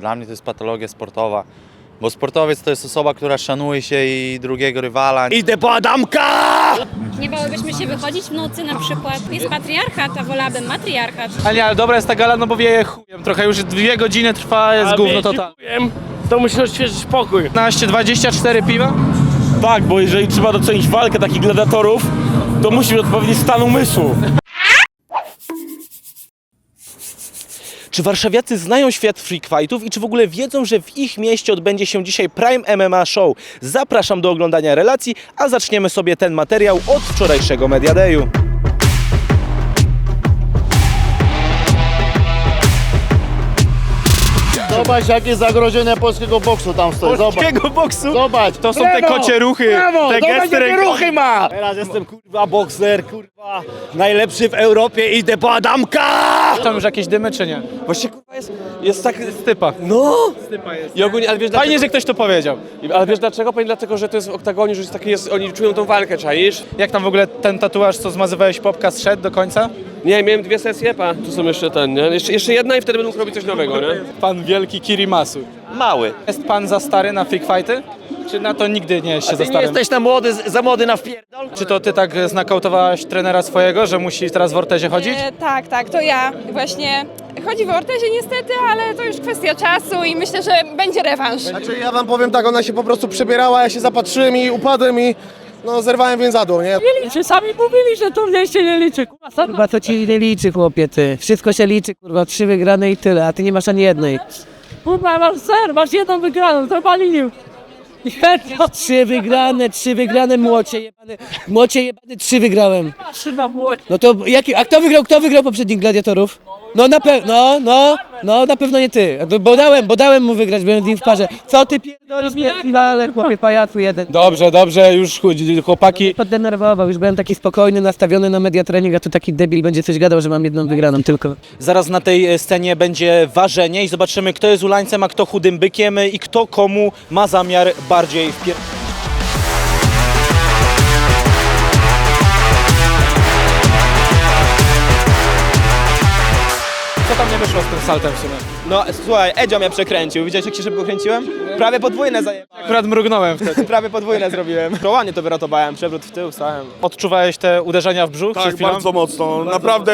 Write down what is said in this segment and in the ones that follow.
Dla mnie to jest patologia sportowa, bo sportowiec to jest osoba, która szanuje się i drugiego rywala. Idę po Adamka! Nie bałybyśmy się wychodzić w nocy na przykład. Jest patriarchat, a wolałabym matriarchat. Ale nie, ale dobra jest ta gala, no bo wieje chujem. Trochę już dwie godziny trwa, jest gówno total. Wiem, to musi odświeżyć pokój. 15, 24 piwa? Tak, bo jeżeli trzeba docenić walkę takich gladiatorów, to musi być odpowiedni stan umysłu. Czy warszawiacy znają świat freak fightów i czy w ogóle wiedzą, że w ich mieście odbędzie się dzisiaj Prime MMA Show? Zapraszam do oglądania relacji, a zaczniemy sobie ten materiał od wczorajszego Media Dayu. Zobacz jakie zagrożenie polskiego boksu tam stoi. Zobacz. Polskiego boksu? Zobacz. To są te kocie ruchy, Brawo, te zobacz gesty jakie rękowe. ruchy ma. Teraz jestem kurwa bokser, kurwa najlepszy w Europie, idę po Adamka! Są już jakieś dymy, czy nie? Właśnie kurwa jest, jest tak... Stypa. No! Stypa jest. I ogólnie, ale wiesz dlaczego? Fajnie, że ktoś to powiedział. Ale wiesz dlaczego? Powiem dlatego, że to jest w oktagonie, że jest takie jest, oni czują tą walkę, czaisz? Jak tam w ogóle ten tatuaż, co zmazywałeś popka, zszedł do końca? Nie, miałem dwie sesje, pa, tu są jeszcze ten, nie? Jeszcze, jeszcze jedna i wtedy będą robić coś nowego, nie? Pan wielki Kirimasu. Mały. Jest pan za stary na freak fighty? Czy na to nigdy nie jest się za starym? na młody, za młody na wpierdol? Czy to ty tak znakautowałaś trenera swojego, że musi teraz w ortezie chodzić? E, tak, tak, to ja właśnie. Chodzi w ortezie niestety, ale to już kwestia czasu i myślę, że będzie rewanż. Znaczy ja wam powiem tak, ona się po prostu przebierała, ja się zapatrzyłem i upadłem i no zerwałem więzadło, nie? liczy. Sami mówili, że to mnie się nie liczy. Kurwa, sam Kurwa, to ci nie liczy, chłopie, ty. Wszystko się liczy, kurwa, trzy wygrane i tyle, a ty nie masz ani jednej. kurwa, masz ser, masz jedną wygraną, to palinił. Jedno, Trzy wygrane, trzy wygrane, młocie jebany, młocie jebany, trzy wygrałem. trzyma młodzi. No to jaki, a kto wygrał, kto wygrał poprzednich gladiatorów? No na pewno, no, no, no na pewno nie ty. No, Bo dałem, bo dałem mu wygrać, byłem z nim w parze. Co ty pierdolisz, ale chłopie, pajacu jeden. Dobrze, dobrze, już chudzi- chłopaki. Poddenerwował, już byłem taki spokojny, nastawiony na media trening, a tu taki debil będzie coś gadał, że mam jedną wygraną tylko. Zaraz na tej e, scenie będzie ważenie i zobaczymy, kto jest ulańcem, a kto chudym bykiem e, i kto komu ma zamiar bardziej wpier... Wyszło z tym saltem w sumie? No słuchaj, Edzio mnie przekręcił. Widziałeś jak się szybko kręciłem? Prawie podwójne zajebałem. Akurat mrugnąłem wtedy. Prawie podwójne zrobiłem. Kołanie to wyratowałem, przewrót w tył, stałem. Odczuwałeś te uderzenia w brzuch przed Tak, chwilą? bardzo mocno. Naprawdę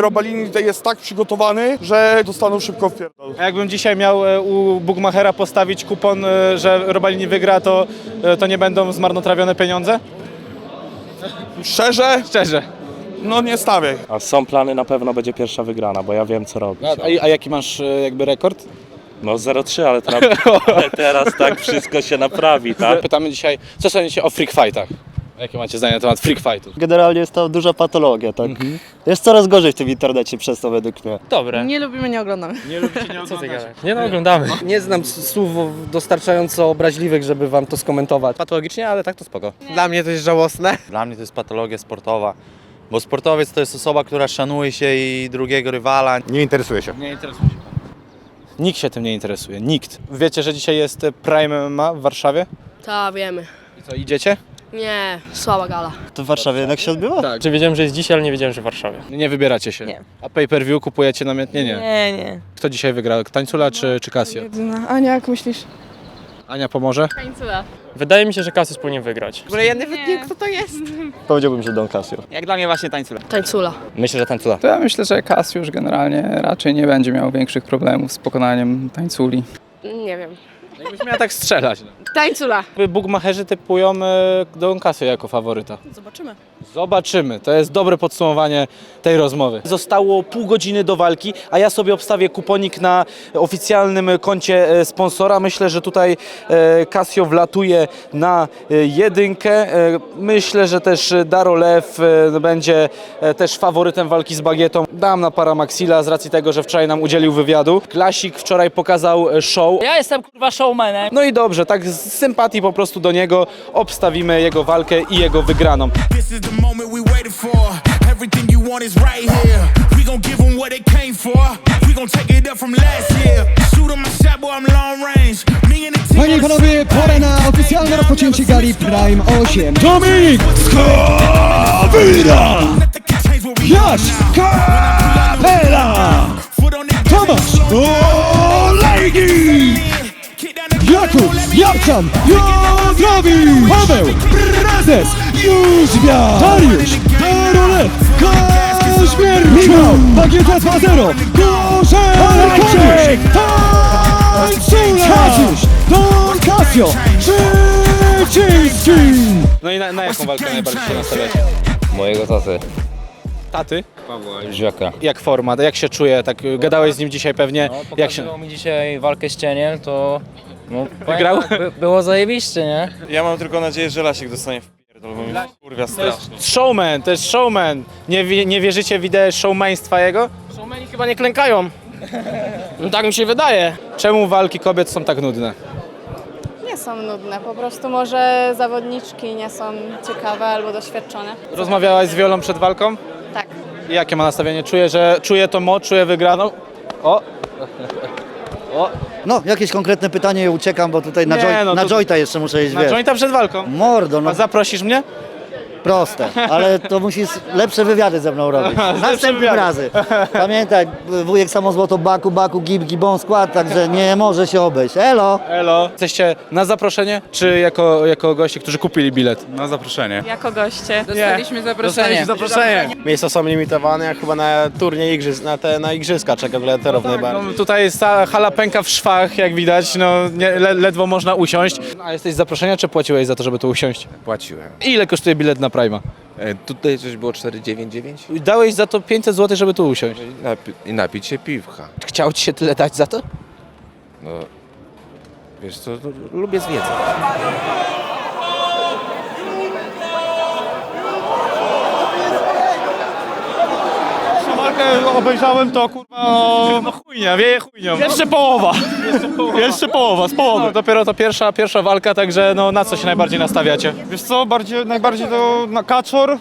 Robalini tutaj jest tak przygotowany, że dostaną szybko w pierdol. A jakbym dzisiaj miał e, u Bugmachera postawić kupon, e, że Robalini wygra, to, e, to nie będą zmarnotrawione pieniądze? Szczerze? Szczerze. No nie stawiaj. A są plany, na pewno będzie pierwsza wygrana, bo ja wiem co robić. A, a jaki masz e, jakby rekord? No 0-3, ale, teraz, ale teraz tak wszystko się naprawi, tak? Pytamy dzisiaj, co sądzicie o freak fightach? Jakie macie zdanie na temat freak fightów? Generalnie jest to duża patologia, tak? Jest coraz gorzej w tym internecie przez to według mnie. Dobre. Nie lubimy, nie oglądamy. Nie lubicie, nie oglądać. Nie no, oglądamy. Nie znam słów dostarczająco obraźliwych, żeby wam to skomentować. Patologicznie, ale tak to spoko. Dla mnie to jest żałosne. Dla mnie to jest patologia sportowa, bo sportowiec to jest osoba, która szanuje się i drugiego rywala. Nie interesuje się. Nie interesuje się. Nikt się tym nie interesuje, nikt. Wiecie, że dzisiaj jest Prime MMA w Warszawie? Tak, wiemy. I co, idziecie? Nie, słaba gala. To w Warszawie jednak się odbywa? Tak. Czy wiedziałem, że jest dzisiaj, ale nie wiedziałem, że w Warszawie. Nie wybieracie się. Nie. A pay-per-view kupujecie namiętnie? Nie. Nie, nie. Kto dzisiaj wygra? Tańcula czy, czy Casio? Ania, jak myślisz? Ania pomoże? Tańcula. Wydaje mi się, że Kasus powinien wygrać. W ogóle ja nawet nie wiem, kto to jest. Powiedziałbym, że Don Casio. Jak dla mnie właśnie tańcula. Tańcula. Myślę, że tańcula. To ja myślę, że Kasiusz generalnie raczej nie będzie miał większych problemów z pokonaniem tańculi. Nie wiem. Jakbyś miała tak strzelać. No. Tańcula. Bugmacherzy typują e, Don Casio jako faworyta. Zobaczymy. Zobaczymy. To jest dobre podsumowanie tej rozmowy. Zostało pół godziny do walki, a ja sobie obstawię kuponik na oficjalnym koncie e, sponsora. Myślę, że tutaj e, Casio wlatuje na e, jedynkę. E, Myślę, że też Daro Lew e, będzie e, też faworytem walki z Bagietą. Dam na Paramaxila z racji tego, że wczoraj nam udzielił wywiadu. Klasik wczoraj pokazał e, show. Ja jestem kurwa showmanem. No i dobrze, tak z sympatii po prostu do niego obstawimy jego walkę i jego wygraną. This is the moment we waited for. Everything you want is right here. We gon' give them what they came for. We gon' take it up from last year. Shoot 'em my shot, boy, I'm long range. Me and the team Panie i panowie, pora na oficjalne rozpoczęcie gali Prime 8. Dominik Skawira! Jaś Kapela! Tomasz Olejnik! Jakub, Japczan, Jozdrowi, Paweł, Prezes, Jóźwia, Dariusz, Karolet, Kaźmierczu, Michał, Bagieta 2-0, Koszek, Tańcula, Kasiusz, Don Casio, Szybciński. No i na, na jaką walkę najbardziej się nastawiacie? Mojego taty. Taty? Jóźwiaka. Jak forma, jak się czuje? Tak y, gadałeś z nim dzisiaj pewnie. jak się... mi dzisiaj walkę z cieniem, to... No, Wygrał? By, było zajebiście, nie? Ja mam tylko nadzieję, że Lasiek dostanie w pierdol, bo mi kurwa strasznie. Showman, to jest showman. Nie, wi- nie wierzycie w ideę showmaństwa jego? Showmeni chyba nie klękają. No tak mi się wydaje. Czemu walki kobiet są tak nudne? Nie są nudne, po prostu może zawodniczki nie są ciekawe albo doświadczone. Rozmawiałaś z Wiolą przed walką? Tak. I jakie ma nastawienie? Czuję, że czuje to moc, czuje wygraną. O! O! No, jakieś konkretne pytanie, uciekam, bo tutaj na Nie, joy- no na to- jointa jeszcze muszę iść, Na jointa przed walką. Mordo, no A zaprosisz mnie? Proste, ale to musisz lepsze wywiady ze mną robić. Następnym wywiady. razem. Pamiętaj, wujek samo złoto, baku, baku, gib, gibon skład, także nie może się obejść. Elo! Elo. Jesteście na zaproszenie, czy jako, jako goście, którzy kupili bilet? Na zaproszenie. Jako goście. Dostaliśmy zaproszenie. zaproszenie. Miejsca są limitowane, jak chyba na turniej igrzysk, na te na igrzyska czeka gladiatorów No, tutaj jest ta hala pęka w szwach, jak widać, no nie, le, ledwo można usiąść. A jesteś z zaproszenia, czy płaciłeś za to, żeby tu usiąść? Płaciłem. Ile kosztuje bilet na Prima? E, tutaj coś było 4,99 Dałeś za to 500 zł, żeby tu usiąść. i napić się piwka. Chciał ci się tyle dać za to? No, wiesz co, to lubię zwiedzać. Walkę obejrzałem to kurwa no chujnia, wieje chujnią. Jeszcze połowa. Jeszcze połowa, z połowy. No, dopiero to pierwsza, pierwsza walka, także no na co się najbardziej nastawiacie? Wiesz co, bardziej, najbardziej to na kaczor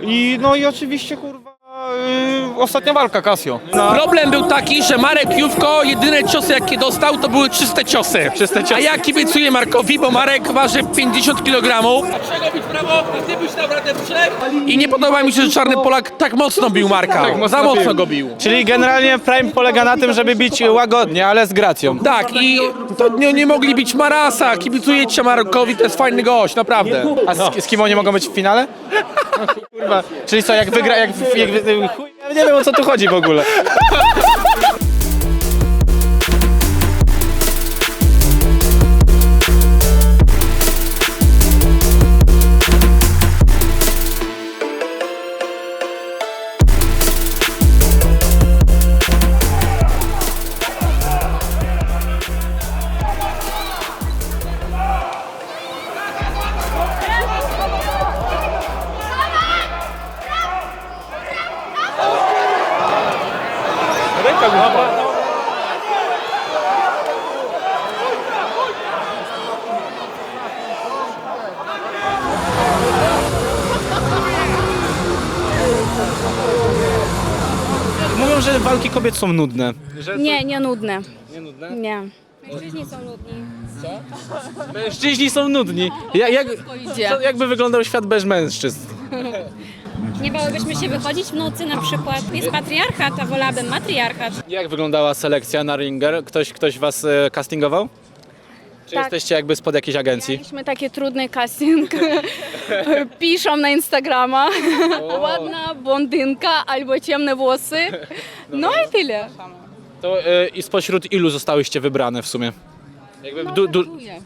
i no i oczywiście kurwa yy, ostatnia walka Casio. Problem był taki, że Marek Jówko jedyne ciosy jakie dostał to były czyste ciosy. Czyste ciosy. A ja kibicuję Markowi, bo Marek waży 50 kg. Dlaczego bić prawo? Ty byś naprawdę wszedł. I nie podoba mi się, że Czarny Polak tak mocno bił Marka. Tak mocno Za mocno bił. go bił. Czyli generalnie Prime polega na tym, żeby bić łagodnie, ale z gracją. Tak, i to nie, nie mogli bić Marasa. Kibicujecie Markowi, to jest fajny gość, naprawdę. A z, z kim oni mogą być w finale? Kurwa. Czyli co, jak wygra, jak, jak chuj, ja nie wiem o co tu chodzi w ogóle. Kobiet są nudne. Nie, nie nudne. Nie nudne? Nie. Mężczyźni są nudni. Mężczyźni są nudni. Jak, jak, co, jakby wyglądał świat bez mężczyzn? Nie bałybyśmy się wychodzić w nocy na przykład. Jest patriarchat, a wolałabym matriarchat. Jak wyglądała selekcja na Ringer? Ktoś, ktoś was e, castingował? Czy Tak. jesteście jakby spod jakiejś agencji? Mieliśmy taki trudny casting. Piszą na Instagrama. Ładna blondynka albo ciemne włosy. No i tyle. To e, i spośród ilu zostałyście wybrane w sumie? Jakby du, du... Żartuję.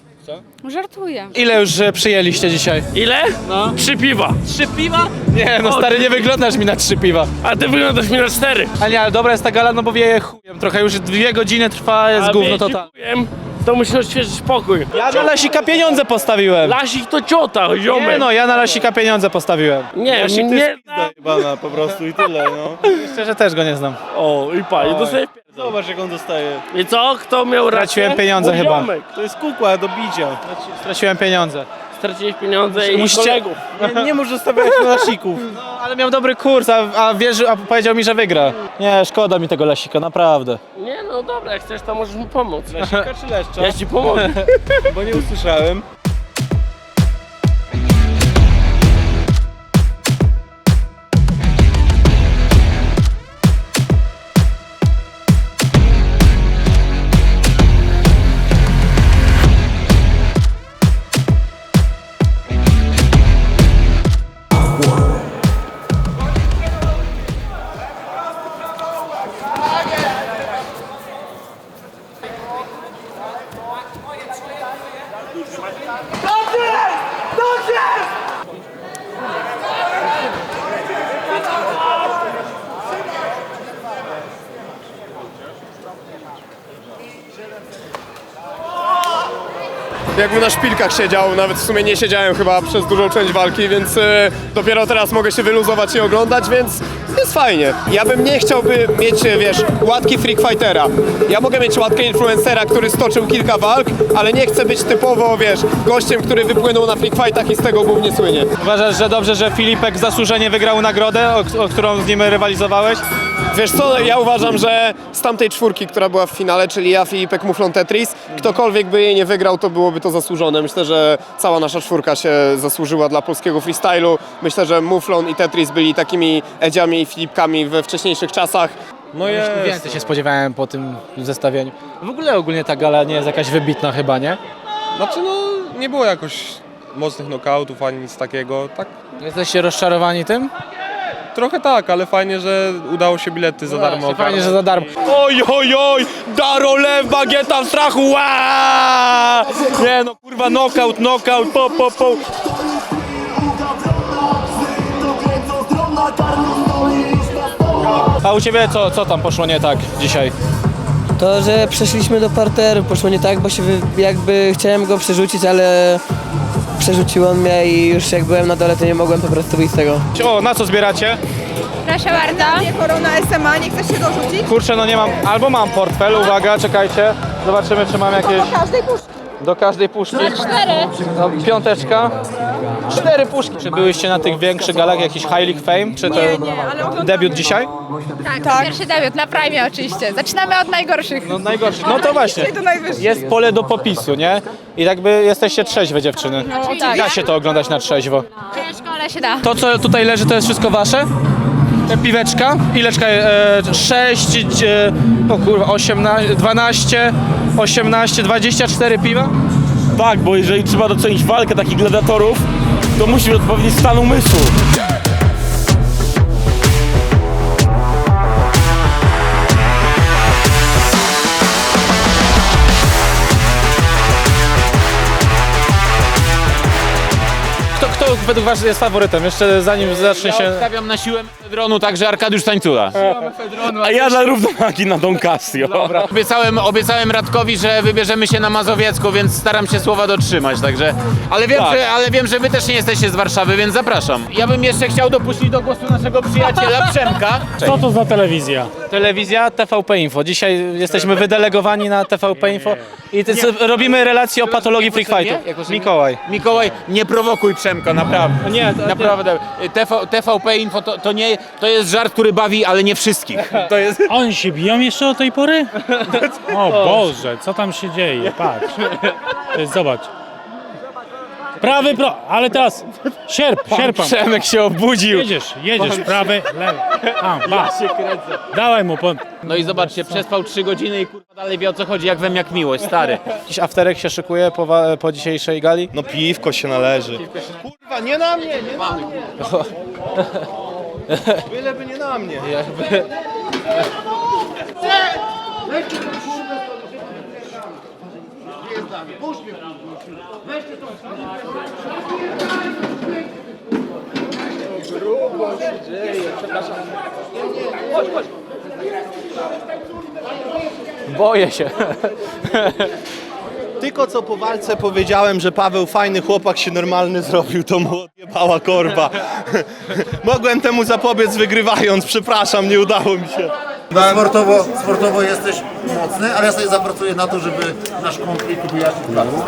Żartuję. Ile już e, przyjęliście dzisiaj? Ile? No. Trzy piwa. Trzy piwa? Nie, no stary, nie wyglądasz mi na trzy piwa. A ty wyglądasz mi na cztery. Ale nie, ale dobra jest ta gala, no bo wieje chujem. Trochę już dwie godziny trwa, jest gówno total. To musisz odświeżyć pokój. Ja na Lasika pieniądze postawiłem. Lasik to ciota, ziomek. Nie no, ja na Lasika pieniądze postawiłem. Nie, Lasik to nie. jest Jebana po prostu i tyle, no. Szczerze też go nie znam. O, i pa, i dostaje Zobacz jak on dostaje. I co? Kto miał rację? Straciłem pieniądze Mój chyba. Ziomek. To jest kukła do bicia. Straciłem pieniądze. Straciłeś pieniądze i Musicie- kolegów. Nie, nie możesz stawiać na lasików. No, ale miał dobry kurs, a, a, wierzy, a powiedział mi, że wygra. Nie, szkoda mi tego Lasika, naprawdę. Nie, no dobra, jak chcesz, to możesz mi pomóc. Lasika czy leszcza? Ja ci pomogę. Bo nie usłyszałem. Jakby na szpilkach siedział, nawet w sumie nie siedziałem chyba przez dużą część walki, więc e, dopiero teraz mogę się wyluzować i oglądać, więc jest fajnie. Ja bym nie chciałby mieć, e, wiesz, łatki freak fightera. Ja mogę mieć łatkę influencera, który stoczył kilka walk, ale nie chcę być typowo, wiesz, gościem, który wypłynął na freak fightach i z tego głównie słynie. Uważasz, że dobrze, że Filipek zasłużenie wygrał nagrodę, o, o którą z nim rywalizowałeś? Wiesz co, ja uważam, że z tamtej czwórki, która była w finale, czyli ja, Filipek, Muflon, Tetris, ktokolwiek by jej nie wygrał, to byłoby to zasłużone. Myślę, że cała nasza czwórka się zasłużyła dla polskiego freestylu. Myślę, że Muflon i Tetris byli takimi Edziami i Filipkami we wcześniejszych czasach. No jest. Więcej się spodziewałem po tym zestawieniu. W ogóle ogólnie ta gala nie jest jakaś wybitna chyba, nie? Znaczy no, nie było jakoś mocnych knockoutów ani nic takiego. Tak, Jesteście rozczarowani tym? Trochę tak, ale fajnie, że udało się bilety za darmo Fajnie, że za darmo. Oj, oj, oj! Daro lew, bagieta w strachu! Ła! Nie no, kurwa, knockout, knockout, po, po, po. A u ciebie co, co tam poszło nie tak dzisiaj? To, że przeszliśmy do parteru, poszło nie tak, bo się wy, jakby chciałem go przerzucić, ale przerzucił on mnie i już jak byłem na dole, to nie mogłem po prostu wyjść z tego. O, na co zbieracie? Proszę bardzo. Korona SMA, nie chcesz się dorzucić? Kurczę, no nie mam, albo mam portfel, uwaga, czekajcie. Zobaczymy, czy mam jakieś... każdej puszki. Do każdej puszki. Cztery. No, piąteczka. Cztery puszki. Czy byłyście na tych większych galach, jakiś High League Fame? Czy to debiut dzisiaj? Tak, pierwszy debiut na Prime oczywiście. Zaczynamy od najgorszych. No najgorszy. No to właśnie. Jest pole do popisu, nie? I jakby jesteście trzeźwe dziewczyny. tak. Da się to oglądać na trzeźwo. W szkole się da. To, co tutaj leży, to jest wszystko wasze? E, Piweczka? Ileczka? E, 6, e, o kurwa, 18, 12, 18, 24 piwa? Tak, bo jeżeli trzeba docenić walkę takich gladiatorów, to musi być odpowiedni stan umysłu. Według was jest faworytem? Jeszcze zanim zacznie się... Stawiam na siłę Fedronu, także Arkadiusz Tańcula. A ja na równowagi na Don Casio. Obiecałem, obiecałem Radkowi, że wybierzemy się na Mazowiecku, więc staram się słowa dotrzymać, także... Ale wiem, Tak. że, ale wiem, że wy też nie jesteście z Warszawy, więc zapraszam. Ja bym jeszcze chciał dopuścić do głosu naszego przyjaciela Przemka. Co to za telewizja? Telewizja TVP Info. Dzisiaj jesteśmy wydelegowani na TVP Info i ty, robimy relacje o patologii freak fightów. Jak masz na imię? Mikołaj. Mikołaj, nie prowokuj Przemka, naprawdę. Nie, to- naprawdę. TV, TVP Info to, to, nie, to jest żart, który bawi, ale nie wszystkich. To jest... Oni się biją jeszcze o tej pory? O Boże, co tam się dzieje? Patrz. Zobacz. Prawy, pro... ale teraz sierp, sierpam. Przemek się obudził. Jedziesz, jedziesz, prawy, lewy. Tam, bas. Dawaj mu po... No i zobaczcie, przespał 3 godziny i kurwa dalej wie o co chodzi, jak wem jak miłość, stary. Jakiś afterek się szykuje po, wa- po dzisiejszej gali? No piwko się należy. Kurwa, nie na mnie, nie na mnie. Byleby nie na mnie. Boję się. Tylko co po walce powiedziałem, że Paweł fajny chłopak się normalny zrobił, to mu odjebała korba. Mogłem temu zapobiec wygrywając, przepraszam, nie udało mi się. Sportowo, sportowo jesteś mocny, ale ja sobie zapracuję na to, żeby nasz konflikt wyjaśnić prawo.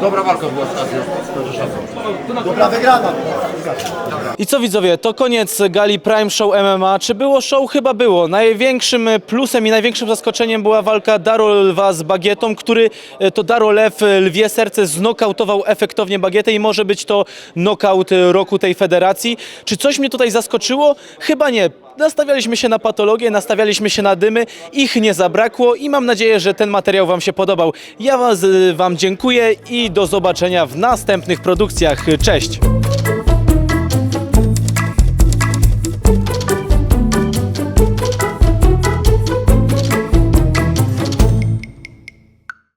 Dobra walka była w Stadion. Dobra wygrana. I co widzowie, to koniec gali Prime Show MMA. Czy było show? Chyba było. Największym plusem i największym zaskoczeniem była walka Daro Lwa z Bagietą, który e, to Daro Lew e, lwie serce znokautował efektownie Bagietę i może być to nokaut e, roku tej federacji. Czy coś mnie tutaj zaskoczyło? Chyba nie. Nastawialiśmy się na patologię, nastawialiśmy się na dymy, ich nie zabrakło i mam nadzieję, że ten materiał Wam się podobał. Ja was, Wam dziękuję i do zobaczenia w następnych produkcjach. Cześć!